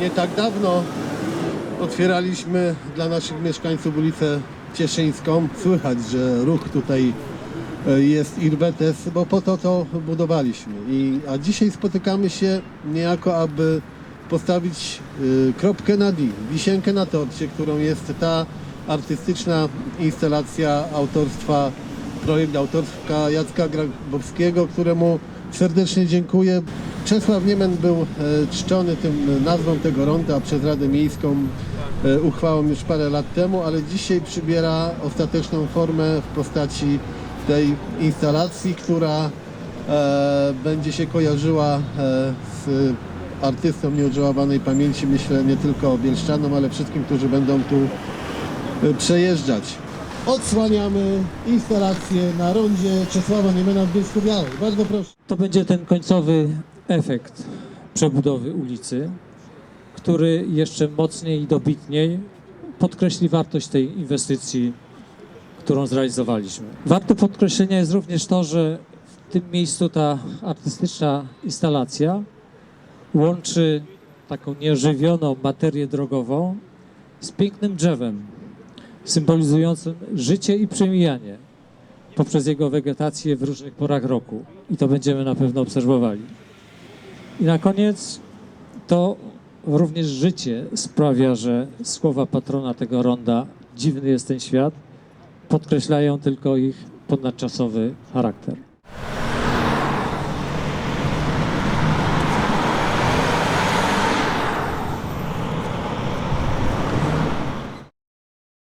nie tak dawno otwieraliśmy dla naszych mieszkańców ulicę Cieszyńską. Słychać, że ruch tutaj e, jest Irbetes, bo po to to budowaliśmy. I, a dzisiaj spotykamy się niejako, aby postawić y, kropkę na D, wisienkę na torcie, którą jest ta artystyczna instalacja autorstwa, projekt autorstwa Jacka Grabowskiego, któremu serdecznie dziękuję. Czesław Niemen był e, czczony tym nazwą tego ronda przez Radę Miejską e, uchwałą już parę lat temu, ale dzisiaj przybiera ostateczną formę w postaci tej instalacji, która e, będzie się kojarzyła e, z artystą nieodżałowanej pamięci, myślę nie tylko bielszczanom, ale wszystkim, którzy będą tu e, przejeżdżać. Odsłaniamy instalację na rondzie Czesława Niemena w Bielsku Białej. Bardzo proszę. To będzie ten końcowy efekt przebudowy ulicy, który jeszcze mocniej i dobitniej podkreśli wartość tej inwestycji, którą zrealizowaliśmy. Warte podkreślenia jest również to, że w tym miejscu ta artystyczna instalacja łączy taką nieżywioną materię drogową z pięknym drzewem, symbolizującym życie i przemijanie poprzez jego wegetację w różnych porach roku. I to będziemy na pewno obserwowali. I na koniec to również życie sprawia, że słowa patrona tego ronda, dziwny jest ten świat, podkreślają tylko ich ponadczasowy charakter.